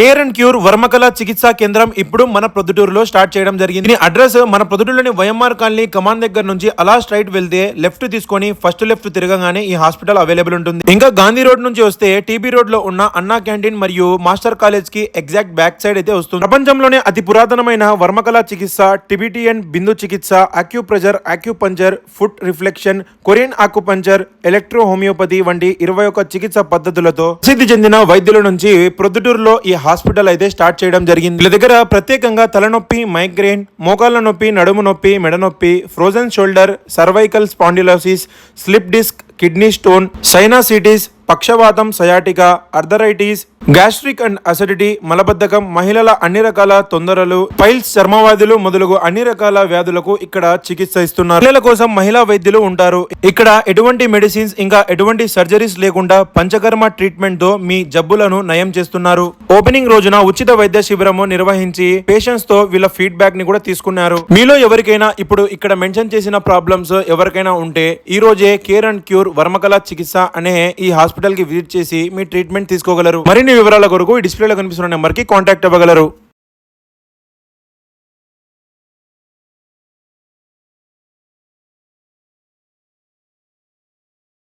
Care and cure వర్మకళ చికిత్సా కేంద్రం ఇప్పుడు మన ప్రొద్దుటూరులో స్టార్ట్ చేయడం జరిగింది. దీని అడ్రస్ మన ప్రొద్దుటూరులోని వైఎంఆర్ కాలనీ కమాన్ దగ్గర నుంచి అలా స్ట్రైట్ వెళ్తే లెఫ్ట్ తీసుకొని ఫస్ట్ లెఫ్ట్ తిరగగానే ఈ హాస్పిటల్ అవైలబుల్ ఉంటుంది. ఇంకా గాంధీ రోడ్ నుంచి వస్తే టీబీ రోడ్లో ఉన్న అన్నా క్యాంటీన్ మరియు మాస్టర్ కాలేజ్కి ఎగ్జాక్ట్ బ్యాక్ సైడ్ అయితే వస్తుంది. ప్రపంచంలోనే అతి పురాతనమైన వర్మకళ చికిత్స టిబిటియన్ బిందు చికిత్స acupressure acupuncture foot reflection Korean acupuncture electro homeopathy వంటి ఇరవై ఒక్క చికిత్స పద్ధతులతో ప్రసిద్ధి చెందిన వైద్యుల నుంచి ప్రొద్దుటూరులో ఈ హాస్పిటల్ అయితే స్టార్ట్ చేయడం జరిగింది. వీళ్ళ దగ్గర ప్రత్యేకంగా తలనొప్పి మైగ్రేన్ మోకాళ్ళ నొప్పి నడుము నొప్పి మెడ నొప్పి frozen shoulder cervical spondylosis slip disc kidney stone sinusitis పక్షవాతం sciatica arthritis gastric and acidity మలబద్ధకం మహిళల అన్ని రకాల తొందరలు పైల్స్ చర్మవ్యాధులు మొదలగు అన్ని రకాల వ్యాధులకు ఇక్కడ చికిత్స ఇస్తున్నారు. పిల్లల కోసం మహిళా వైద్యులు ఉంటారు. ఇక్కడ ఎటువంటి మెడిసిన్స్ ఇంకా ఎటువంటి సర్జరీస్ లేకుండా పంచకర్మ ట్రీట్మెంట్తో మీ జబ్బులను నయం చేస్తున్నారు. ఓపెనింగ్ రోజున ఉచిత వైద్య శిబిరము నిర్వహించి పేషెంట్స్తో వీళ్ళ ఫీడ్బ్యాక్ని కూడా తీసుకున్నారు. మీలో ఎవరికైనా ఇప్పుడు ఇక్కడ మెన్షన్ చేసిన ప్రాబ్లమ్స్ ఎవరికైనా ఉంటే ఈ రోజే కేర్ అండ్ క్యూర్ వర్మకళ చికిత్స అనే ఈ హాస్పిటల్కి విజిట్ చేసి మీ ట్రీట్మెంట్ తీసుకోగలరు. మరిన్ని వివరాల కొరకు ఈ డిస్ప్లేలో కనిపిస్తున్న నెంబర్కి కాంటాక్ట్ అవ్వగలరు.